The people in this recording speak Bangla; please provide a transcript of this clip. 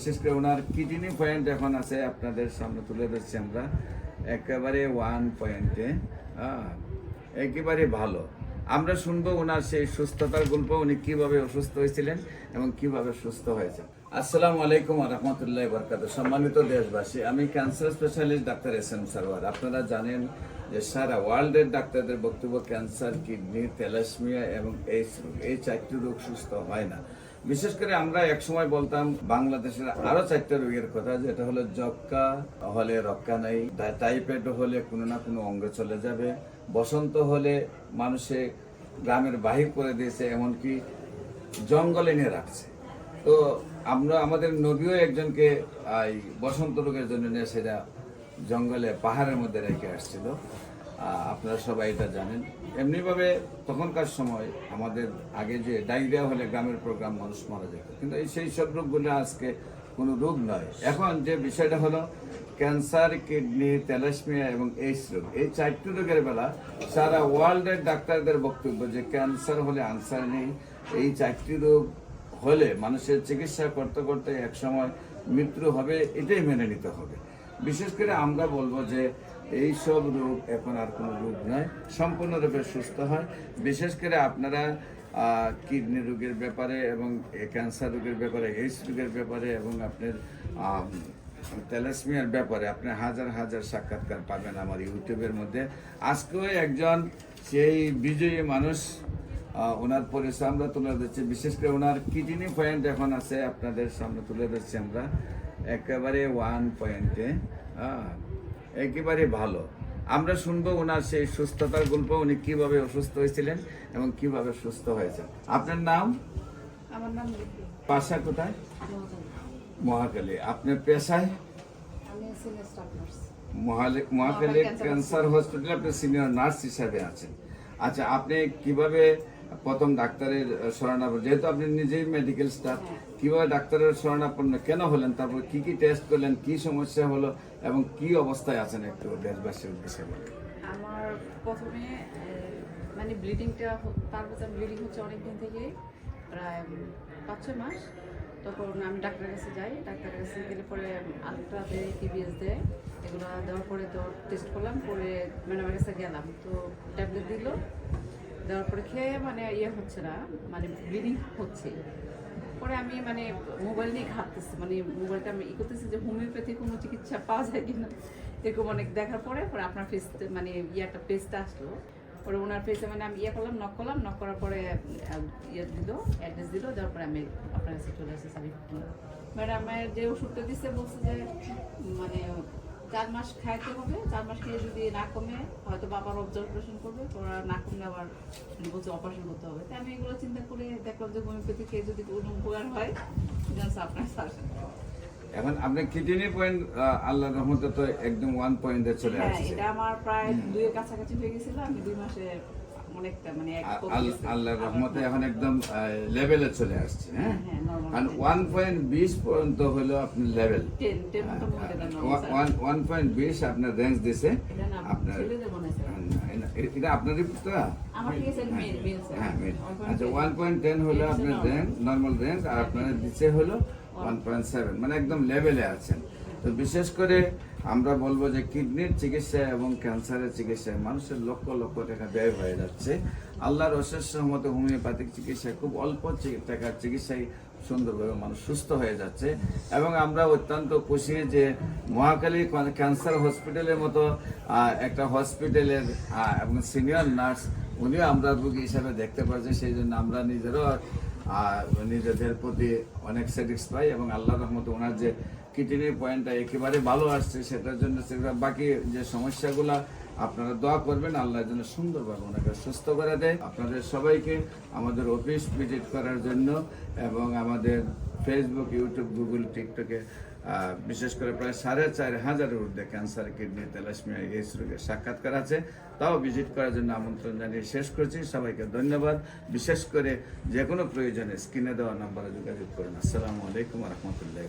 বিশেষ করে ওনার কিডনি পয়েন্ট এখন আছে আপনাদের সামনে তুলে ধরছি আমরা। একেবারে ওয়ান পয়েন্টে একেবারে ভালো। আমরা শুনব ওনার সেই সুস্থতার গল্প, উনি কীভাবে অসুস্থ হয়েছিলেন এবং কীভাবে সুস্থ হয়েছে আসসালামু আলাইকুম রহমতুল্লাহ বরকাত সম্মানিত দেশবাসী, আমি cancer specialist doctor S M Sarwar. আপনারা জানেন যে সারা ওয়ার্ল্ডের ডাক্তারদের বক্তব্য ক্যান্সার কিডনি তেলাসমিয়া এবং এইডস রোগ এই চারটি রোগ সুস্থ হয় না। বিশেষ করে আমরা এক সময় বলতাম, বাংলাদেশের আরও চারটা রোগের কথা, যেটা হলো যক্কা হলে রক্কা নাই টাইফয়েড হলে কোনো না কোনো অঙ্গ চলে যাবে, বসন্ত হলে মানুষে গ্রামের বাহির করে দিয়েছে, এমনকি জঙ্গলে নিয়ে রাখছে। তো আমরা, আমাদের নবীও একজনকে এই বসন্ত রোগের জন্য নিয়ে সেটা জঙ্গলে, পাহাড়ের মধ্যে রেখে আসছিল। আপনারা সবাই এটা জানেন। এমনিভাবে তখনকার সময় আমাদের আগে যে ডায়রিয়া হলে গ্রামের প্রোগ্রাম মানুষ মারা যেত। কিন্তু এই সেই সব রোগগুলো আজকে কোনো রোগ নয়। এখন যে বিষয়টা হলো, ক্যান্সার, কিডনি তেলাসমিয়া এবং এইস রোগ। এই চারটি রোগের বেলা সারা ওয়ার্ল্ডের ডাক্তারদের বক্তব্য যে ক্যান্সার হলে আনসার নেই, এই চারটি রোগ হলে মানুষের চিকিৎসা করতে করতে একসময় মৃত্যু হবে, এটাই মেনে নিতে হবে। বিশেষ করে আমরা বলব যে এই সব রোগ এখন আর কোনো রোগ নয়, সম্পূর্ণরূপে সুস্থ হয়। বিশেষ করে আপনারা কিডনি রোগের ব্যাপারে এবং ক্যান্সার রোগের ব্যাপারে, এইডস রোগের ব্যাপারে এবং আপনার তেলাসমিয়ার ব্যাপারে আপনি হাজার হাজার সাক্ষাৎকার পাবেন আমার ইউটিউবের মধ্যে। আজকেও একজন সেই বিজয়ী মানুষ ওনার পরিচয় আমরা তুলে ধরছি। বিশেষ করে ওনার কিডনি পয়েন্ট এখন আছে আপনাদের সামনে তুলে ধরছি আমরা। একেবারে ওয়ান পয়েন্টে একেবারে ভালো। আমরা শুনব ওনার সেই সুস্থতার গল্প উনি কীভাবে অসুস্থ হয়েছিলেন এবং কীভাবে সুস্থ হয়েছেন। আপনার নাম? আমার নাম কোথায়? মহাকালী। আপনার পেশায়? ক্যান্সার ক্যান্সার হসপিটালে আপনি সিনিয়র নার্স হিসাবে আছেন। আচ্ছা আপনি কীভাবে প্রথম ডাক্তারের শরণাপন্ন। যেহেতু আপনি নিজেই মেডিকেল স্টাফ কীভাবে ডাক্তারের শরণাপন্ন কেন হলেন? তারপর কি কি টেস্ট করলেন? কি সমস্যা হলো? এবং কি অবস্থায় আছেন একটু দেশবাসীর উদ্দেশ্যে বলেন। আমার প্রথমে মানে ব্লিডিংটা তার বছর ব্লিডিং হচ্ছে অনেক দিন থেকে প্রায় পাঁচ ছয় মাস। তখন আমি ডাক্তারের কাছে যাই ডাক্তারের কাছে গেলে পরে আলট্রা দেয় টিবিএস দেয়। এগুলো দেওয়ার পরে তো টেস্ট করলাম পরে ম্যাডামের কাছে গেলাম। তো ট্যাবলেট দিল দেওয়ার পরে খেয়ে মানে ইয়ে হচ্ছে না মানে ব্লিডিং হচ্ছে। পরে আমি মানে মোবাইল নিয়ে ঘাটতেছি মানে মোবাইলটা আমি ই করতেছি যে হোমিওপ্যাথি কোনো চিকিৎসা পাওয়া যায় কিনা, এরকম অনেক দেখার পরে পরে আপনার ফেস মানে ইয়াটা পেজটা আসলো। পরে ওনার পেজে মানে আমি ইয়ে করলাম নক করলাম নক করার পরে ইয়ে দিল অ্যাড্রেস দিল, দেওয়ার পরে আমি আপনার কাছে চলে আসি, সার্টিফিকেট ম্যাডাম আমার যে ওষুধটা দিচ্ছে বলছে যে মানে চার মাস খাইতে হবে চার মাস খেয়ে যদি না কমে হয়তো বাবার অবজারভেশন করবে ওরা না কমলে আবার বলছে অপারেশন করতে হবে। তাই আমি এগুলো চিন্তা করে দেখলাম যে হোমিওপ্যাথি খেয়ে যদি কোনো উপকার হয় আপনার সাজেশন এখন আপনার কিডনি পয়েন্ট আল্লাহর রহমতে তো একদম ওয়ান পয়েন্টে চলে হ্যাঁ আসছে। এটা আমার প্রায় দুই কাছাকাছি হয়ে গেছিল আমি দুই মাসে মানে। আল্লাহর রহমতে এখন একদম লেভেলে চলে আসছে হ্যাঁ? আর ওয়ান পয়েন্ট বিশ পর্যন্ত হলো আপনার লেভেল। ওয়ান পয়েন্ট বিশ আপনার রেঞ্জ দিছে। আপনার হয়, স্যার। এ- এটা আপনারই পুত্র হ্যাঁ আচ্ছা ওয়ান পয়েন্ট টেন হলো আপনার রেঞ্জ নর্মাল রেঞ্জ আর আপনার দিচ্ছে হলো ওয়ান পয়েন্ট সেভেন মানে একদম লেভেলে আছেন। তো বিশেষ করে আমরা বলব যে কিডনির চিকিৎসা এবং ক্যান্সারের চিকিৎসায় মানুষের লক্ষ লক্ষ টাকা ব্যয় হয়ে যাচ্ছে। আল্লাহর অশেষ মতো হোমিওপ্যাথিক চিকিৎসায় খুব অল্প টাকার চিকিৎসায় সুন্দরভাবে মানুষ সুস্থ হয়ে যাচ্ছে এবং আমরা অত্যন্ত খুশি যে মহাকালী ক্যান্সার হসপিটালের মতো একটা হসপিটালের এবং সিনিয়র নার্স উনিও আমরা রোগী হিসাবে দেখতে পাচ্ছি। সেই জন্য আমরা নিজেরও নিজেদের প্রতি অনেক স্যাটিসফাই এবং আল্লাহ রহমত ওনার যে কিডনি পয়েন্টটা একেবারে ভালো আসছে, সেটার জন্য সেটা বাকি যে সমস্যাগুলো আপনারা দোয়া করবেন আল্লাহর জন্য সুন্দরভাবে ওনাকে সুস্থ করে দেয়। আপনাদের সবাইকে আমাদের অফিস ভিজিট করার জন্য এবং আমাদের ফেসবুক ইউটিউব গুগল টিকটকে বিশেষ করে প্রায় সাড়ে চার হাজারের ঊর্ধ্বে ক্যান্সার কিডনি তেলাসমিয়া এই রোগের সাক্ষাৎকার আছে। তাও ভিজিট করার জন্য আমন্ত্রণ জানিয়ে শেষ করছি। সবাইকে ধন্যবাদ। বিশেষ করে যে কোনো প্রয়োজনে স্ক্রিনে দেওয়া নাম্বারে যোগাযোগ করুন। আসসালামু আলাইকুম রহমতুল্লাহ